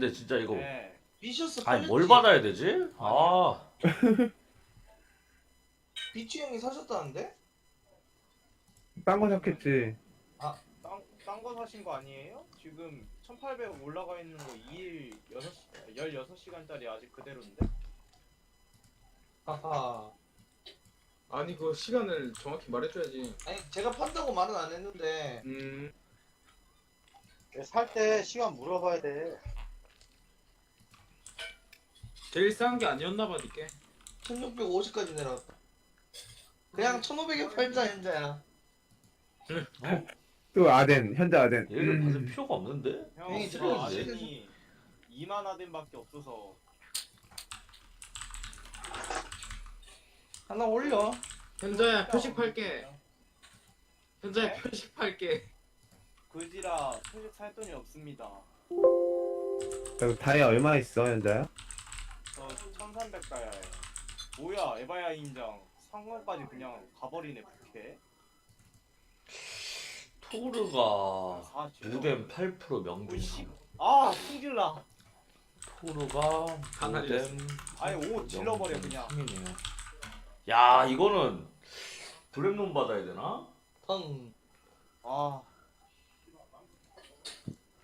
아 근데 진짜 이거 네. 비셔스 아니 뭘? 받아야 되지? 아 비치 형이 사셨다는데? 딴거 샀겠지. 딴거 사신 거 아니에요? 지금 1800 올라가 있는 거 2일 6, 16시간짜리 아직 그대로인데? 하하. 아니 그 시간을 정확히 말해줘야지. 아니 제가 판다고 말은 안 했는데 음. 살 때 시간 물어봐야 돼. 제일 싼 게 아니었나 봐, 니께. 1650까지 내려갔다. 그냥 1500에 팔자 현자야. 또 아덴, 현재 아덴. 얘를 받을 음. 필요가 없는데? 형, 형이 저 들어오지. 아덴이 2만 아덴밖에 없어서 하나 올려. 현자야 표식 팔게. 현자야 네? 표식 팔게. 그지라 표식 살 돈이 없습니다. 야, 다이아 얼마 있어, 현자야? 저1300 가야해. 뭐야, 에바야 인정. 상관까지 그냥 가버리네, 부캐. 토르가 아. 무뎀 8% 명중 오이씨. 아, 승질나. 토르가 다 날렸어. 무뎀 아니, 옷 질러버려, 그냥. 3이네요 야 이거는 브렘론 받아야 되나? 턴. 아,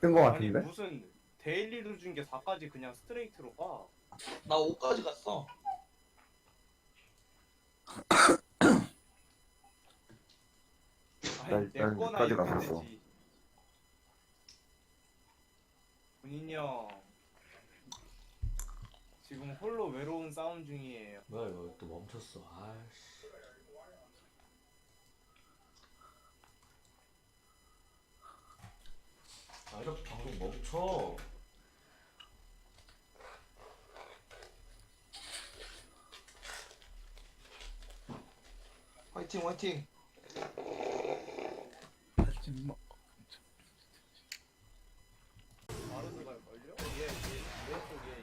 뜬거 아니, 같은데? 무슨 데일리로 준 게 4까지 그냥 스트레이트로 가. 나 5까지 갔어. 난- 내 난 거나 여기까지 이러면 갔었어. 되지. 군인이 형. 지금 홀로 외로운 싸움 중이에요. 뭐야 이거 또 멈췄어 아이씨 아 이렇게 방송 멈춰 화이팅 화이팅.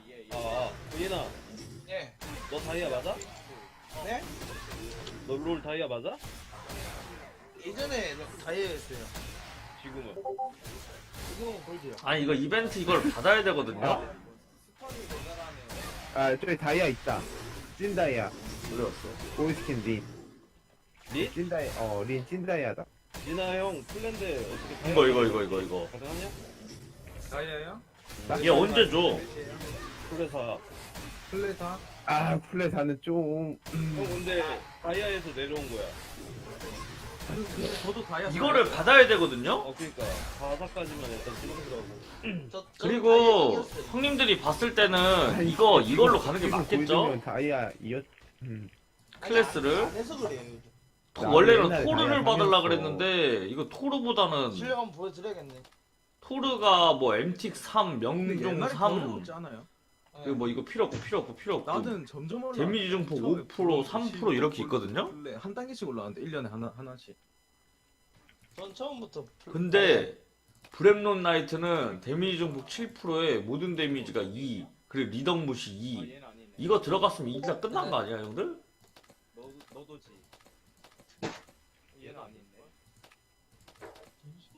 얘. 아, 군인아, 예. 너 다이아 맞아? 네? 너 롤 다이아 맞아? 예전에 다이어였어요. 지금은? 지금은 골드요. 아니 이거 이벤트 이걸 받아야 되거든요. 아, 저기 다이아 있다. 찐 다이아. 그래왔어 보이스킨 린. 린? 찐 다이, 어, 린 찐 다이아다. 진아 형, 플랜드 어떻게 다이아 이거 이거 이거 이거 이거 가능하냐? 다이아야? 얘 언제 줘? 플레사. 플레사? 아, 플레사는 좀. 형 근데 다이아에서 내려온 거야. 저도 다이아. 이거를 받아야 되거든요 어, 그니까. 4사까지만 일단. 저, 저 그리고. 형님들이 봤을 때는 이거 이걸로 가는 게 지금 맞겠죠? 보여주면 다이아 이었. 음. 클래스를 안 해서 그래요. 요즘. 토- 나 원래는 토르를 받으려. 그랬는데 이거 토르보다는 실력 한번 보여드려야겠네. 토르가 뭐 MTX 3, 근데 명중 옛날에 3 어렵지 않아요? 예. 그리고 뭐 이거 필요 없고 필요 없고 필요 없고 나는 점점 올라. 데미지 증폭 5%, 3% 이렇게 있거든요? 한 단계씩 올라가는데 1년에 하나 하나씩. 전 처음부터. 풀- 근데 브렘론 나이트는 데미지 증폭 7%에 모든 데미지가 2 그리고 리덕 무시 아, 2 얘는 아니네. 이거 들어갔으면 이기가 끝난 거 아니야 형들?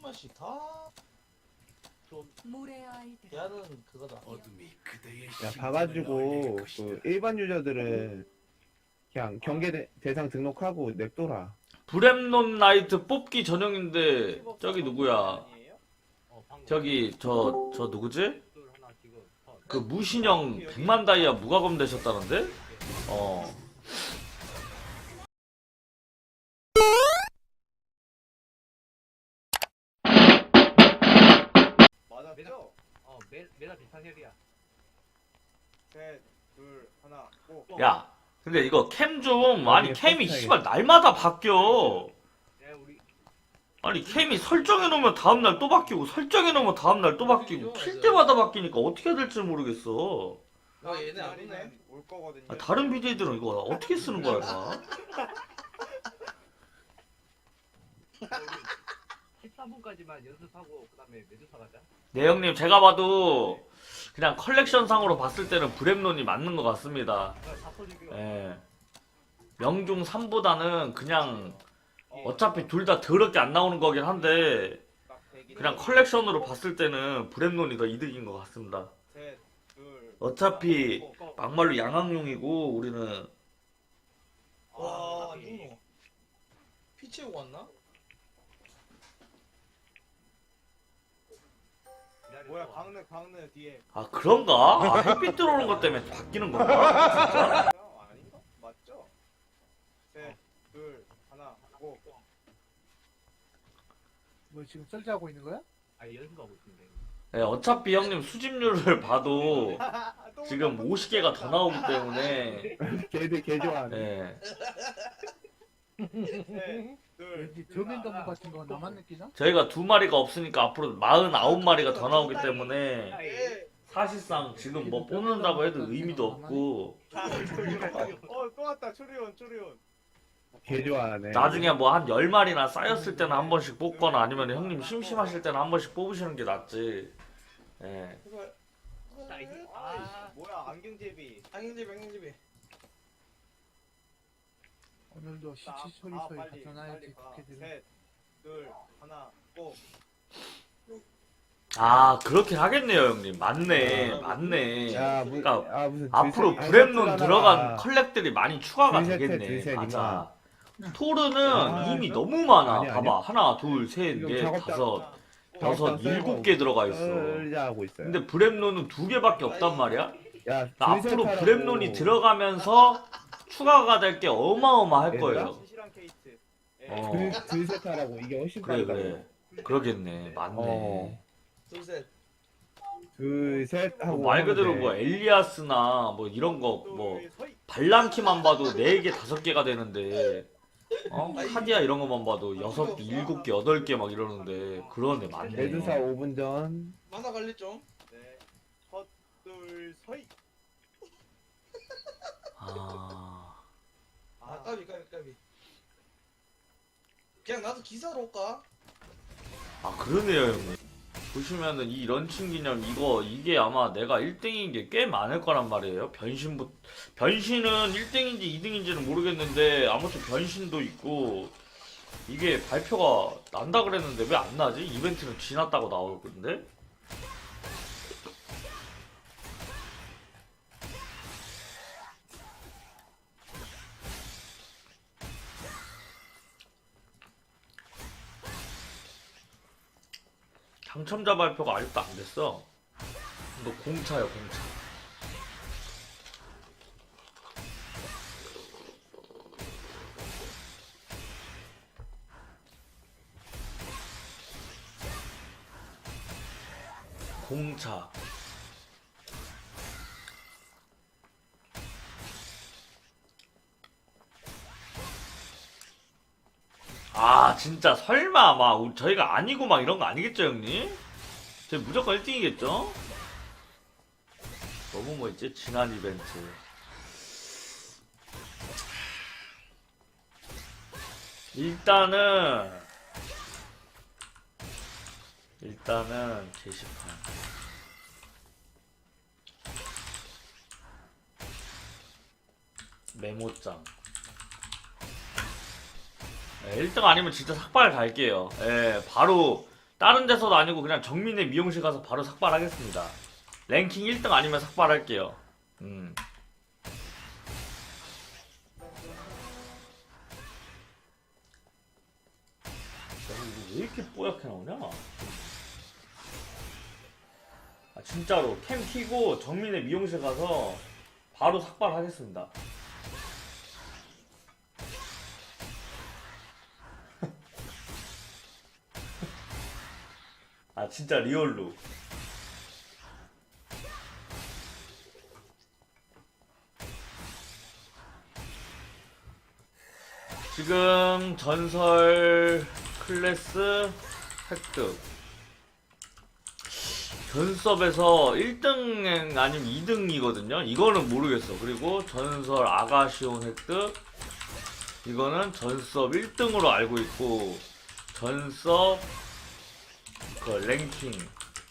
맛이 다. 아이들 야는 그거다. 야, 봐가지고, 그, 일반 유저들은 그냥 경계 대- 대상 등록하고 냅둬라. 브렘론 나이트 뽑기 전용인데 저기 누구야 아니에요? 저기 저 저 누구지? 그 무신형 100만 다이아 무과금 되셨다는데? 어 맞았죠? 어, 매, 매달 비슷한 혈이야. 셋, 둘, 하나, 고. 야, 근데 이거 캠 좀 아니 여기에 캠이. 씨발 날마다 바뀌어. 야, 우리 아니 캠이 설정해 놓으면 다음 날 또 바뀌고 설정해 놓으면 다음 날 또 바뀌고 킬 때마다 바뀌니까 어떻게 해야 될지 모르겠어. 아 얘네 안 오네. 올 거거든요. 아, 다른 BJ들은 이거 어떻게 쓰는 거야, 다? 13분까지만 연습하고 그다음에 매주 사가자. 네 형님 제가 봐도 그냥 컬렉션 상으로 봤을 때는 브렘론이 맞는 것 같습니다. 다 터지고. 예. 명중 3보다는 그냥 어차피 둘 다 더럽게 안 나오는 거긴 한데 그냥 컬렉션으로 봤을 때는 브렘론이 더 이득인 것 같습니다. 어차피 고. 막말로 양악용이고 우리는 와, 아, 누노. 피 채우고 왔나? 뭐야 강릉 강릉 뒤에. 아 그런가? 아 햇빛 들어오는 것 때문에 바뀌는 건가? 진짜? 아닌가? 맞죠? 셋, 둘, 하나, 고. 뭐 지금 썰자하고 있는 거야? 아 연습하고 있는데. 네, 어차피 형님 수집률을 봐도 또 지금 온다, 또 50개가 더 나오기 때문에 걔들 개 좋아하네. 네. 셋. 왠지 저면도무 같은 거 나만 느끼나? 저희가 두 마리가 없으니까 앞으로 49마리가 더 나오기 때문에 셋. 사실상 지금 뭐 뽑는다고 해도 의미도 없고 어, 또 왔다. 초리온, 초리온. 개 좋아하네. 나중에 뭐 한 10마리나 쌓였을 때는 한 번씩 뽑거나 아니면 형님 심심하실 때는 한 번씩 뽑으시는 게 낫지 예. 아, 뭐야 안경제비. 안경제비, 안경제비. 오늘도 자, 시치 소리 아, 소리 빨리, 가져놔야지 빨리 가. 그렇게들 셋, 둘, 하나, 고. 아 그렇게 하겠네요 형님. 맞네 맞네. 야, 무, 그러니까 아, 무슨 앞으로 브렘론 하나가 들어간 컬렉들이 많이 추가가 둘, 셋, 되겠네. 둘, 셋, 맞아. 토르는 아, 이미 너무 많아. 아니야, 봐봐 하나 둘셋 넷 다섯 하나, 고. 여섯 작업장 일곱 개 들어가 있어. 하고 있어요. 근데 브렘론은 두 개밖에 없단 말이야? 야, 앞으로. 브렘론이 들어가면서 추가가 될 게 어마어마할? 거예요 시시랑 케이트. 예. 어. 둘, 둘, 셋 하라고. 이게 훨씬 그래 빠르다고. 그래 그러겠네 맞네 어. 둘, 셋. 둘, 셋 하고. 뭐 말 그대로 뭐 돼. 엘리아스나 뭐 이런 거 뭐 둘, 서이. 발랑키만 봐도 4개 5개가 되는데 어? 카디아 이런 것만 봐도 6개 7개 8개 막 이러는데 그러네 맞네 메두사 5분 전. 만화 관리 좀. 네. 헛, 둘, 서이. 아... 아, 까비, 까비, 까비. 그냥 나도 기사로 올까? 아 그러네요 형님 보시면은 이 런칭 기념 이거 이게 아마 내가 1등인 게 꽤 많을 거란 말이에요 변신부 변신은 1등인지 2등인지는 모르겠는데 아무튼 변신도 있고 이게 발표가 난다 그랬는데 왜 안 나지? 이벤트는 지났다고 나오는데 당첨자 발표가 아직도 안 됐어. 너 공차야 공차. 공차. 아 진짜 설마 막 우- 저희가 아니고 막 이런 거 아니겠죠 형님? 저희 무조건 1등이겠죠? 너무 뭐 있지? 지난 이벤트 일단은 일단은 게시판 메모장 네, 1등 아니면 진짜 삭발 갈게요. 예, 바로 다른 데서도 아니고 그냥 정민의 미용실 가서 바로 삭발하겠습니다. 랭킹 1등 아니면 삭발할게요. 음. 야, 이거 왜 이렇게 뽀얗게 나오냐? 아, 진짜로 캠 키고 정민의 미용실 가서 바로 삭발하겠습니다. 아 진짜 리얼로. 지금 전설 클래스 획득. 전섭에서 1등 아니면 2등이거든요. 이거는 모르겠어. 그리고 전설 아가시온 획득. 이거는 전섭 1등으로 알고 있고 전섭 그 랭킹.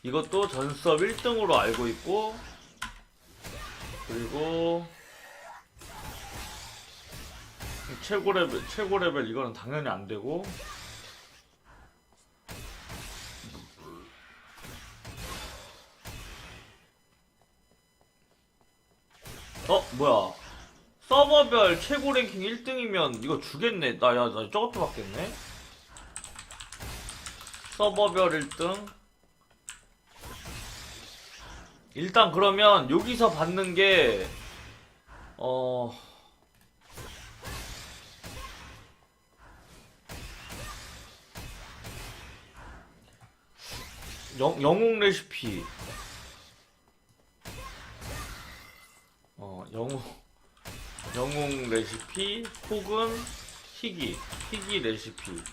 이것도 전수업 1등으로 알고 있고 그리고 최고 레벨 최고 레벨 이거는 당연히 안 되고. 어 뭐야. 서버별 최고 랭킹 1등이면 이거 주겠네. 나야 나 저것도 받겠네. 서버별 1등. 일단 그러면 여기서 받는 게 어... 영, 영웅 레시피. 어 영웅 영웅 레시피 혹은 희귀 희귀 레시피.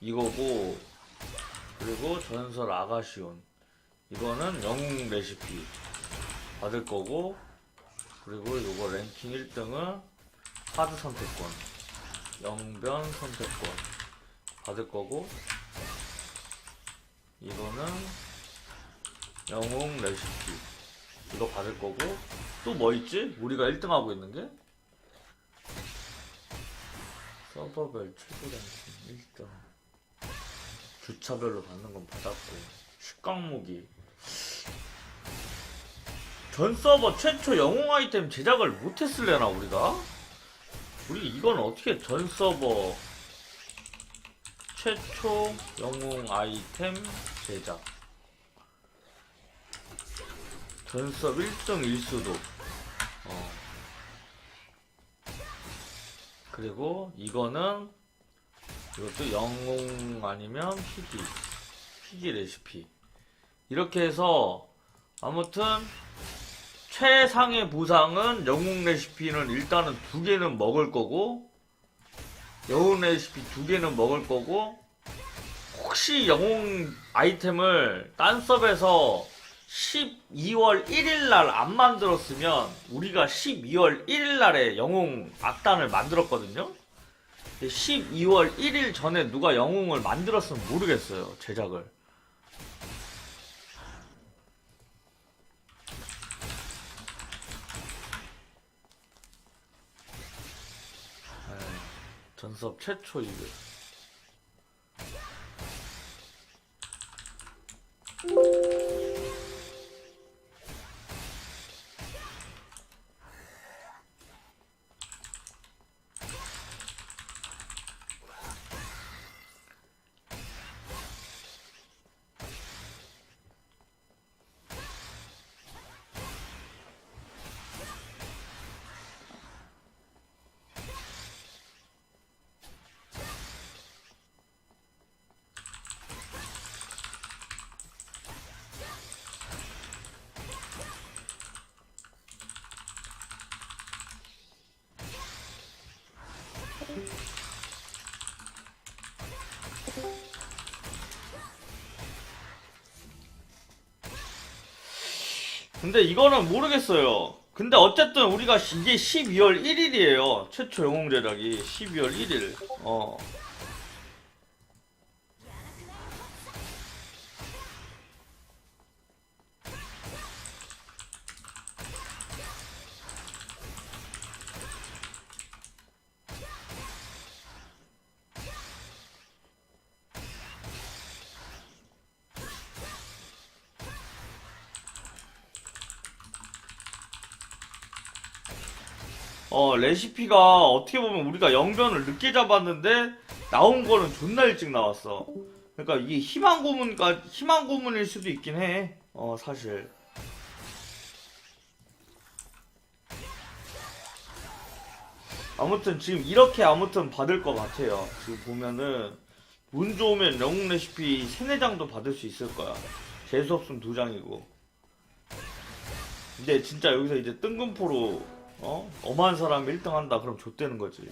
이거고 그리고 전설 아가시온 이거는 영웅 레시피 받을 거고 그리고 이거 랭킹 1등은 하드 선택권 영변 선택권 받을 거고 이거는 영웅 레시피 이거 받을 거고 또 뭐 있지? 우리가 1등 하고 있는 게? 서버별 최고 랭킹 1등 주차별로 받는 건 받았고 식광무기 전 서버 최초 영웅 아이템 제작을 못했을래나 우리가? 우리 이건 어떻게 전 서버 최초 영웅 아이템 제작 전섭 1등 일수도 어. 그리고 이거는 이것도 영웅 아니면 희귀 희귀 레시피 이렇게 해서 아무튼 최상의 보상은 영웅 레시피는 일단은 두 개는 먹을 거고 영웅 레시피 두 개는 먹을 거고 혹시 영웅 아이템을 딴 섭에서 12월 1일 날 안 만들었으면 우리가 12월 1일 날에 영웅 악단을 만들었거든요. 근데 12월 1일 전에 누가 영웅을 만들었으면 모르겠어요. 제작을. 전섭 최초 이글. 근데 이거는 모르겠어요. 근데 어쨌든 우리가 시- 이게 12월 1일이에요. 최초 영웅 제작이 12월 1일. 어. 어, 레시피가 어떻게 보면 우리가 영변을 늦게 잡았는데 나온 거는 존나 일찍 나왔어. 그러니까 이게 희망 고문가 희망 고문일 수도 있긴 해. 어, 사실. 아무튼 지금 이렇게 아무튼 받을 것 같아요. 지금 보면은 운 좋으면 영웅 레시피 3, 4장도 받을 수 있을 거야. 재수 없으면 2장이고. 근데 진짜 여기서 이제 뜬금포로 어? 엄한 사람 1등 한다 그럼 좆되는 거지